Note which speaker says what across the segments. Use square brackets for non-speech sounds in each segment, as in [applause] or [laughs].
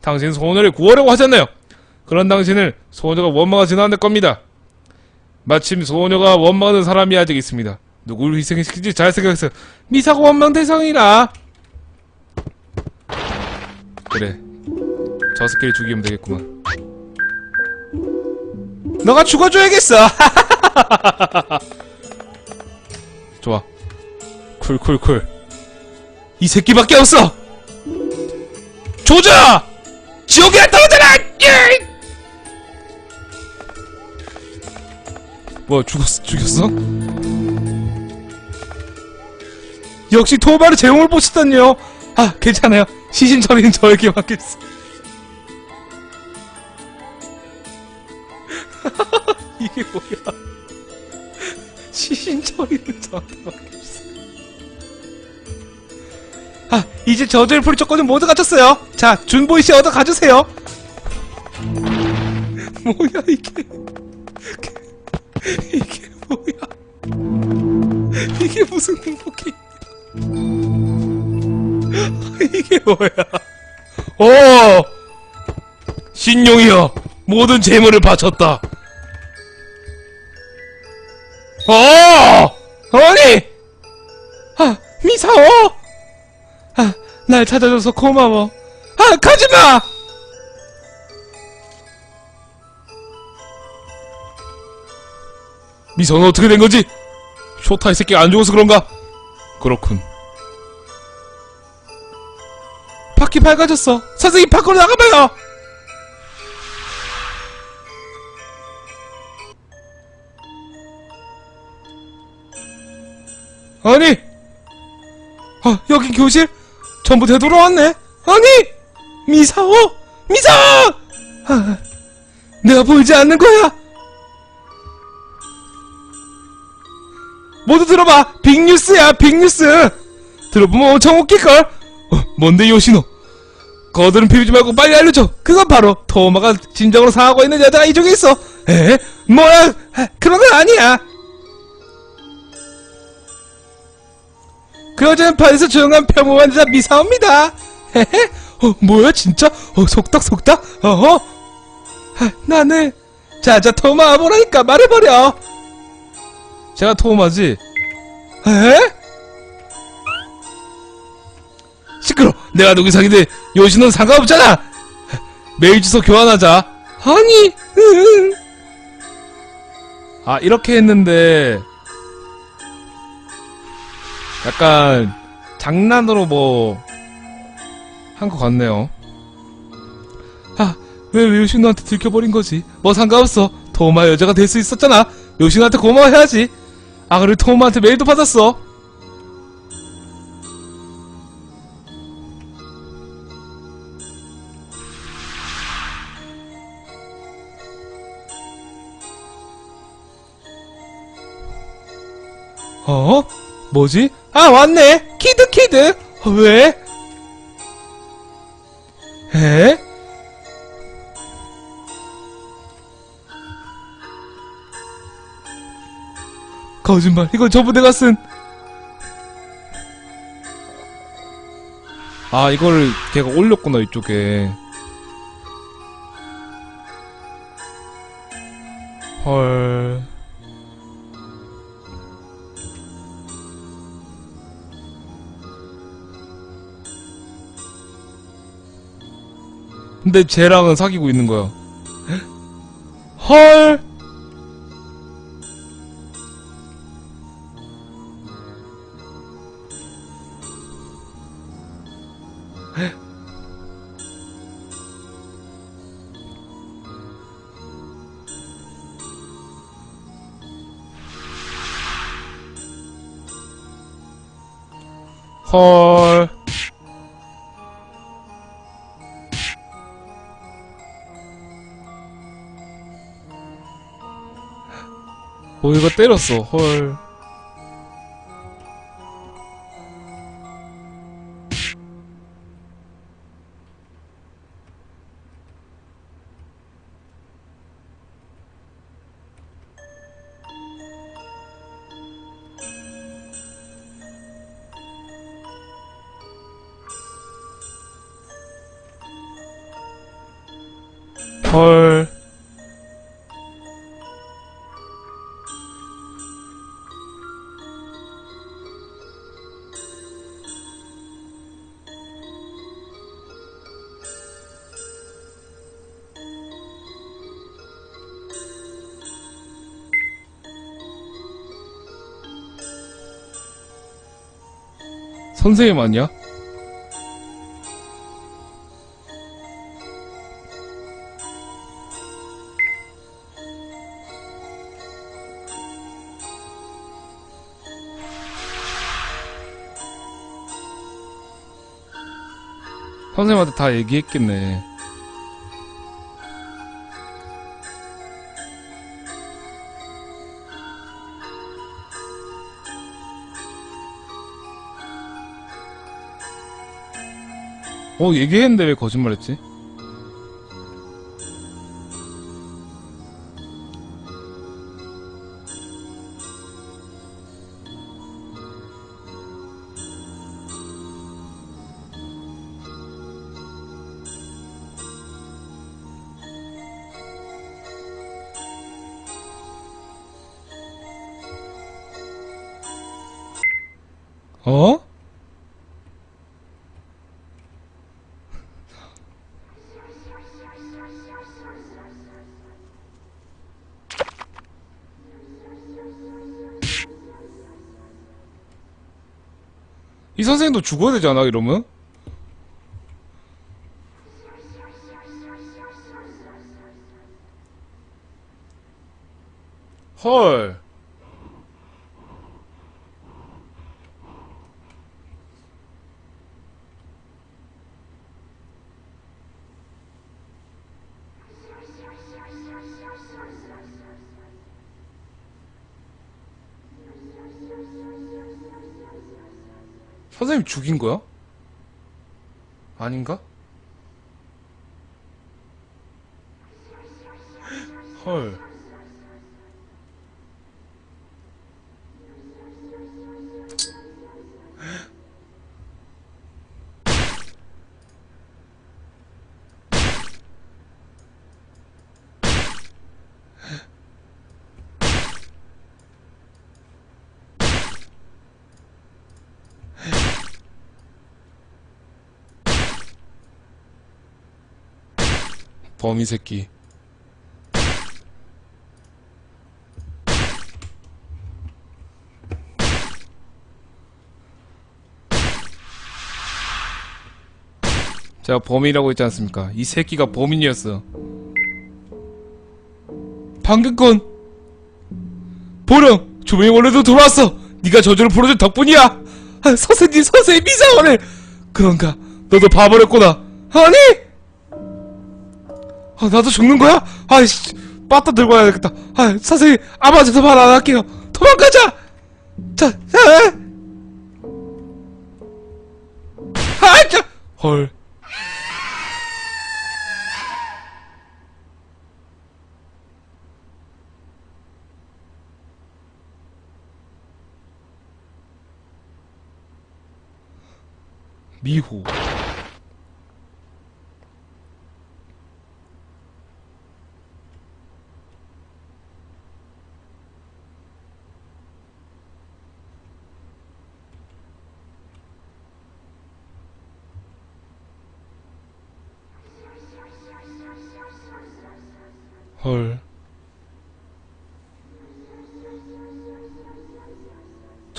Speaker 1: 당신 소녀를 구하려고 하잖아요. 그런 당신을 소녀가 원망하지는 않을 겁니다. 마침 소녀가 원망하는 사람이 아직 있습니다. 누구를 희생시킬지 잘 생각해서 미사가 원망 대상이라. 그래. 저 새끼를 죽이면 되겠구만.
Speaker 2: 너가 죽어줘야겠어. [laughs]
Speaker 1: 좋아. 쿨쿨쿨.
Speaker 2: 이 새끼밖에 없어. 조져! 지옥에 떨어져라! 예!
Speaker 1: 뭐 죽었어? 죽였어?
Speaker 2: 역시 도마를 제용을 보시다니요. 아, 괜찮아요. 시신 처리는 저에게 맡겼어. [laughs] 이게 뭐야? 시신 처리는 저한테 맡겼어. 아, 이제 저주의 풀 조건은 모두 갖췄어요. 자, 준보이 씨 얻어 가주세요. [laughs] 뭐야 이게? 이게 뭐야? 이게 무슨 행복이? 이게 뭐야?
Speaker 1: 오! 신용이여, 모든 재물을 바쳤다. 어!
Speaker 2: 찾아줘서 고마워. 아, 가지마!
Speaker 1: 미선은 어떻게 된 거지? 쇼타 이 새끼가 안 죽어서 그런가? 그렇군.
Speaker 2: 바퀴 밝아졌어. 선생님, 밖으로 나가봐요! 아니! 아, 여긴 교실? 전부 되돌아왔네? 아니! 미사오! 미사오! 아, 내가 보이지 않는 거야! 모두 들어봐! 빅뉴스야, 빅뉴스! 들어보면 엄청 웃길걸? 어, 뭔데, 요시노? 거들은 피우지 말고 빨리 알려줘! 그건 바로, 토마가 진정으로 상하고 있는 여자가 이쪽에 있어! 에? 뭐야? 아, 그런 건 아니야! 그 여자는 반에서 조용한 평범한 여자 미사옵니다! 헤헤? 어, 뭐야, 진짜? 어, 속닥, 속닥? 어허? 아, 나는, 자, 자, 토마 와보라니까 말해버려!
Speaker 1: 제가 토마지?
Speaker 2: 에?
Speaker 1: 시끄러! 내가 누구 사귀든 요시는 상관없잖아! 메일 주소 교환하자.
Speaker 2: 아니, 으,
Speaker 1: 아, 이렇게 했는데, 약간, 장난으로 뭐, 한 것 같네요.
Speaker 2: 아, 왜 요신우한테 들켜버린 거지? 뭐 상관없어. 토마 여자가 될 수 있었잖아. 요신우한테 고마워해야지. 아, 그리고 토마한테 메일도 받았어. 어? 뭐지? 아, 왔네! 키드, 키드! 어, 왜? 에? 거짓말. 이건 저부 내가 쓴.
Speaker 1: 아, 이거를 걔가 올렸구나, 이쪽에. 헐. 근데 쟤랑은 사귀고 있는 거야.
Speaker 2: 헐.
Speaker 1: 헐. 오 이거 때렸어 헐
Speaker 2: 헐. 선생님 아니야? 선생님한테 다 얘기했겠네. 어, 얘기했는데 왜 거짓말했지? 어? 선생님도 죽어야 되지 않아, 이러면? 헐. 선생님 죽인 거야? 아닌가? 헐. 범이 새끼. 제가 범인이라고 했지 않습니까? 이 새끼가 범인이었어. 방금 건 보령 조명이 원래도 돌아왔어. 네가 저주를 풀어준 덕분이야. 아, 선생님 선생님 이상하네. 그런가? 너도 봐버렸구나. 아니? 아, 나도 죽는 거야? 아이씨, 빠따 들고 와야겠다. 아, 선생님, 아마저도 말안 할게요. 도망가자! 자, 자, 아, 자, 헐. 미호. 헐.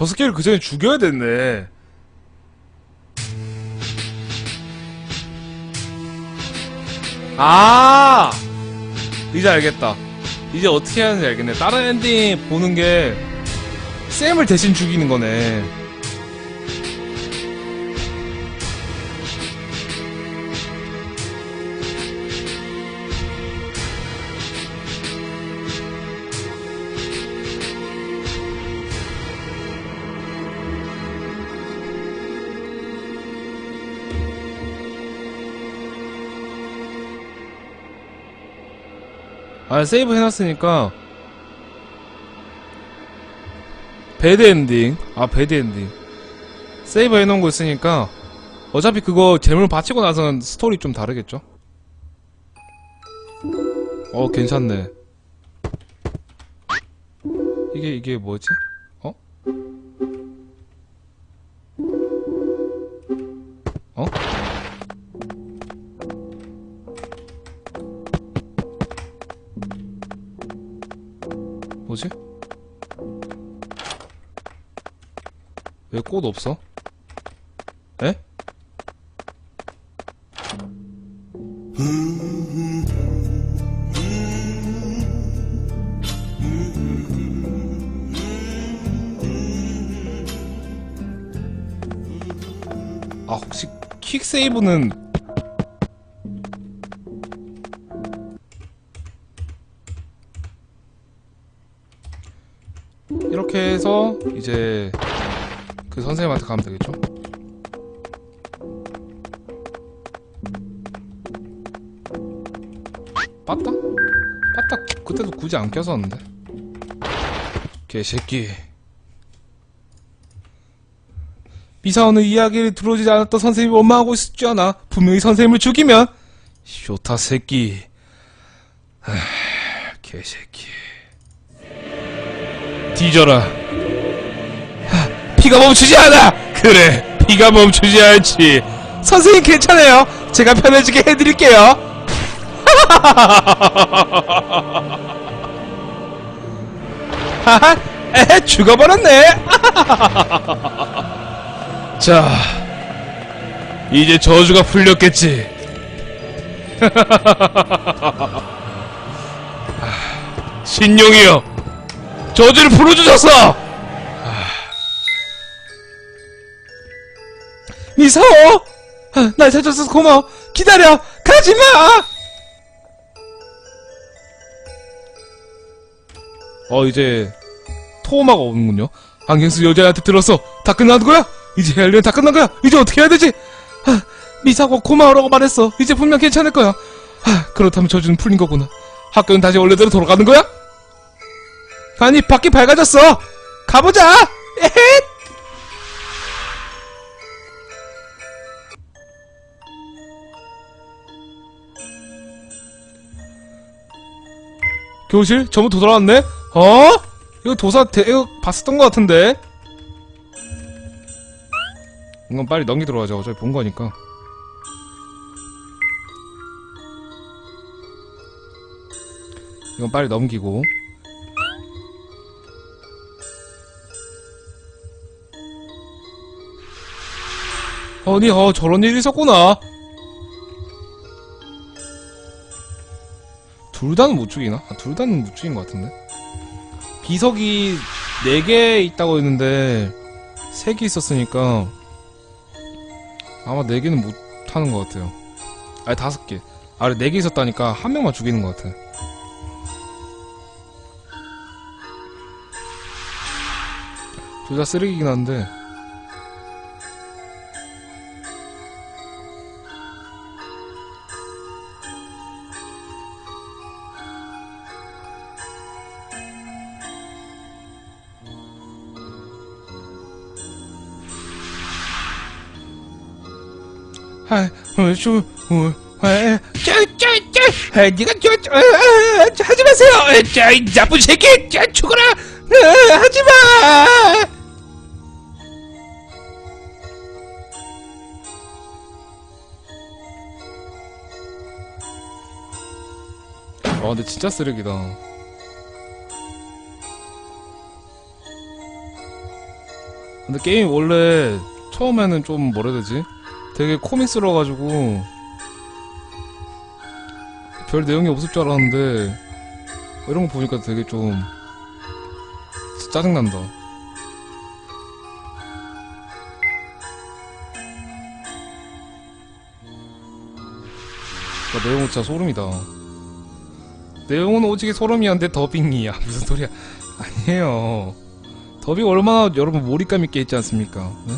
Speaker 2: 저 스케일 그 전에 죽여야 됐네. 아! 이제 알겠다. 이제 어떻게 하는지 알겠네. 다른 엔딩 보는 게 쌤을 대신 죽이는 거네. 아 세이브 해놨으니까 배드 엔딩 아 배드 엔딩 세이브 해놓은 거 있으니까 어차피 그거 재물 바치고 나서는 스토리 좀 다르겠죠
Speaker 1: 어 괜찮네 이게 이게 뭐지? 어? 어? 뭐지? 왜 꽃 없어? 에? 아 혹시 퀵 세이브는 해서 이제 그 선생님한테 가면 되겠죠? 빠따? 빠따 그때도 굳이 안 껴서는데? 개새끼. 미사오는 이야기를 들어오지 않았던 선생님이 원망하고 있었지 않아? 분명히 선생님을 죽이면? 쇼타 새끼. 하, 개새끼. 뒤져라. 하, 피가 멈추지 않아. 그래 피가 멈추지 않지. 선생님 괜찮아요? 제가 편해지게 해드릴게요. 하하 에헤 죽어버렸네. [laughs] 자, 이제 저주가 풀렸겠지. [laughs] 아, 신용이여, 저주를 풀어주셨어. 아, 날 찾아줘서 고마워. 기다려, 가지 마. 어 이제 토마가 오는군요. 안경 쓴 여자한테 들었어. 다 끝난 거야? 이제 일은 다 끝난 거야. 이제 어떻게 해야 되지? 아, 미사고 고마워라고 말했어. 이제 분명 괜찮을 거야. 아, 그렇다면 저주는 풀린 거구나. 학교는 다시 원래대로 돌아가는 거야? 아니 밖이 밝아졌어. 가보자. 에헷. 교실 전부 돌아왔네. 어? 이거 도사 대 이거 봤었던 것 같은데. 이건 빨리 넘기도록 하자. 어차피 본 거니까. 이건 빨리 넘기고. 아니, 어, 저런 일이 있었구나. 둘 다는 못 죽이나? 아, 둘 다는 못 죽인 것 같은데. 비석이 4개 있다고 했는데, 3개 있었으니까, 아마 4개는 못 하는 것 같아요. 아니, 5개. 아래 4개 있었다니까, 한 명만 죽이는 것 같아. 둘 다 쓰레기긴 한데, 아, 어, 저, 어, 아, 저, 저, 저, 아, 니가 저, 저, 아, 아, 저, 하지 마세요. 아, 저, 이 나쁜 새끼, 저, 죽어라. 아, 하지 마. 아, 근데 진짜 쓰레기다. 근데 게임이 원래 처음에는 좀 뭐라 해야 되지? 되게 코믹스러가지고 별 내용이 없을 줄 알았는데 이런 거 보니까 되게 좀 짜증난다. 나 내용은 진짜 소름이다. 내용은 오지게 소름이었는데 더빙이야. [laughs] 무슨 소리야. 아니에요. 더빙 얼마나 여러분 몰입감 있게 했지 않습니까? 네?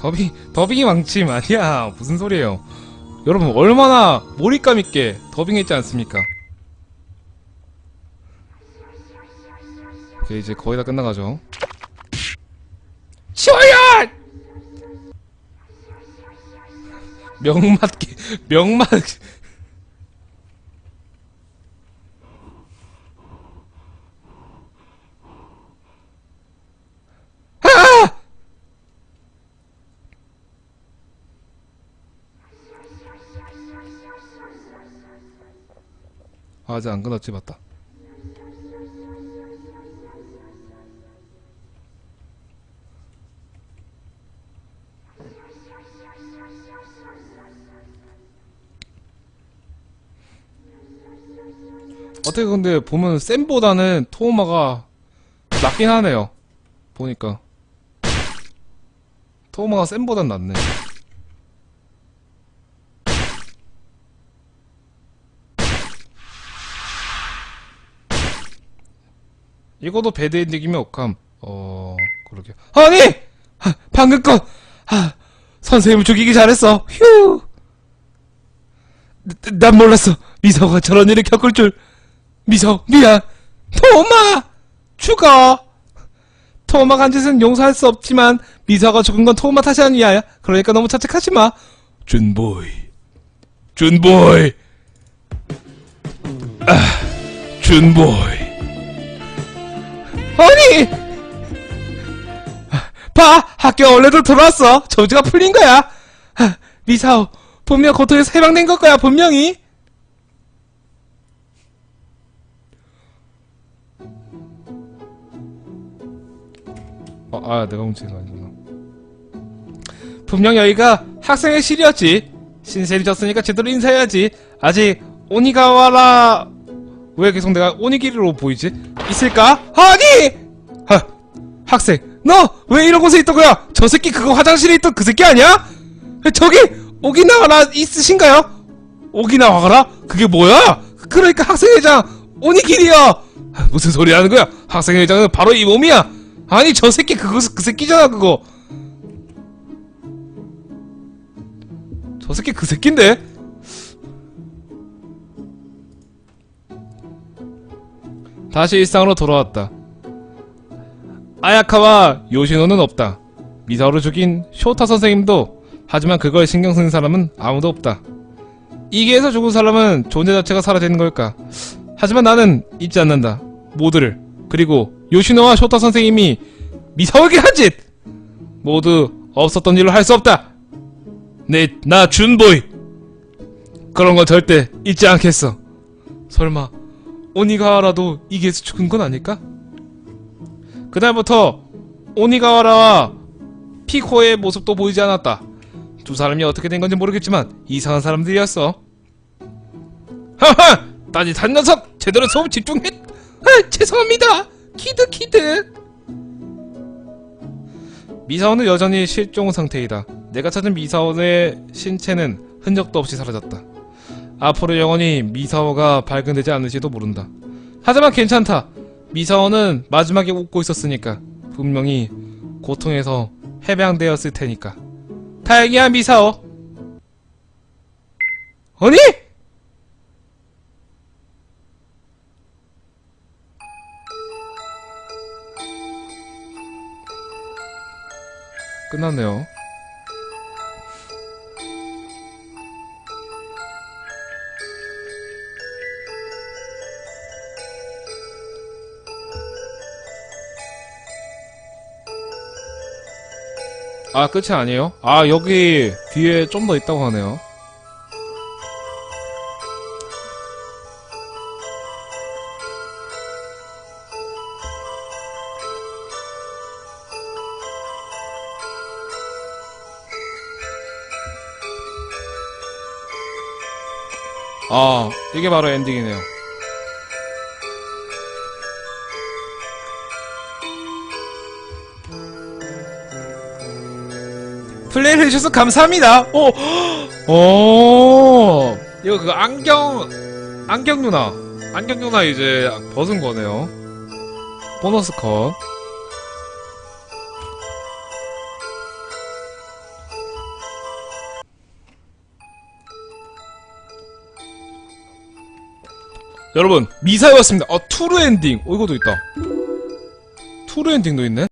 Speaker 1: 더빙, 더빙이 망침 아니야. 무슨 소리예요. 여러분, 얼마나 몰입감 있게 더빙했지 않습니까? 오케이, 이제 거의 다 끝나가죠. 시원현! 명맛, 게- 명맛, 아, 아직 안 끝났지, 맞다. 어떻게 근데 보면 쌤보다는 토우마가 낫긴 하네요. 보니까. 토우마가 쌤보단 낫네. 이거도 배드엔딩이면 억함. 어, 그러게. 아니! 아, 방금 건! 아, 선생님을 죽이기 잘했어. 휴! 나- 난 몰랐어. 미사오가 저런 일을 겪을 줄. 미사오, 미안. 토마! 죽어! 토마가 한 짓은 용서할 수 없지만, 미사오가 죽은 건 토마 탓이 아니야. 그러니까 너무 자책하지 마. 준보이. 준보이. 아, 준보이. 아니! 봐! 학교 원래도 들어왔어! 저주가 풀린 거야! 아, 미사오, 분명 고통에서 해방된 걸 거야, 분명히! 어, 아, 내가 훔친 거 아니구나. 분명 여기가 학생의 실이었지. 신세리 졌으니까 제대로 인사해야지. 아직 오니가와라 왜 계속 내가 오니기리로 보이지? 있을까? 아니! 하, 학생, 너 왜 이런 곳에 있던 거야? 저 새끼 그거 화장실에 있던 그 새끼 아니야? 저기 오기나와라 있으신가요? 오기나와라? 그게 뭐야? 그러니까 학생회장 오니기리요. 아, 무슨 소리 하는 거야? 학생회장은 바로 이 몸이야. 아니 저 새끼 그거 그 새끼잖아 그거. 저 새끼 그 새끼인데? 다시 일상으로 돌아왔다. 아야카와 요시노는 없다. 미사오를 죽인 쇼타 선생님도 하지만 그걸 신경 쓰는 사람은 아무도 없다. 이게에서 죽은 사람은 존재 자체가 사라지는 걸까? 하지만 나는 잊지 않는다. 모두를 그리고 요시노와 쇼타 선생님이 미사오에게 한 짓! 모두 없었던 일로 할 수 없다. 내 나 준보이 그런 건 절대 잊지 않겠어. 설마 오니가와라도 이게에서 죽은 건 아닐까? 그날부터 오니가와라와 피코의 모습도 보이지 않았다. 두 사람이 어떻게 된 건지 모르겠지만 이상한 사람들이었어. 하하! 따짓한 녀석! 제대로 수업 집중했! 아, 죄송합니다! 키드 키드! 미사오는 여전히 실종 상태이다. 내가 찾은 미사오의 신체는 흔적도 없이 사라졌다. 앞으로 영원히 미사오가 발견되지 않을지도 모른다. 하지만 괜찮다. 미사오는 마지막에 웃고 있었으니까 분명히 고통에서 해방되었을 테니까. 다행이야 미사오. 아니? 끝났네요. 아 끝이 아니에요? 아 여기 뒤에 좀 더 있다고 하네요. 아 이게 바로 엔딩이네요. 플레이를 해주셔서 감사합니다. 오, 오, 이거 그 안경, 안경 누나, 안경 누나 이제 벗은 거네요. 보너스 컷. 여러분 미사였습니다. 어 투르 엔딩. 어 이것도 있다. 투르 엔딩도 있네.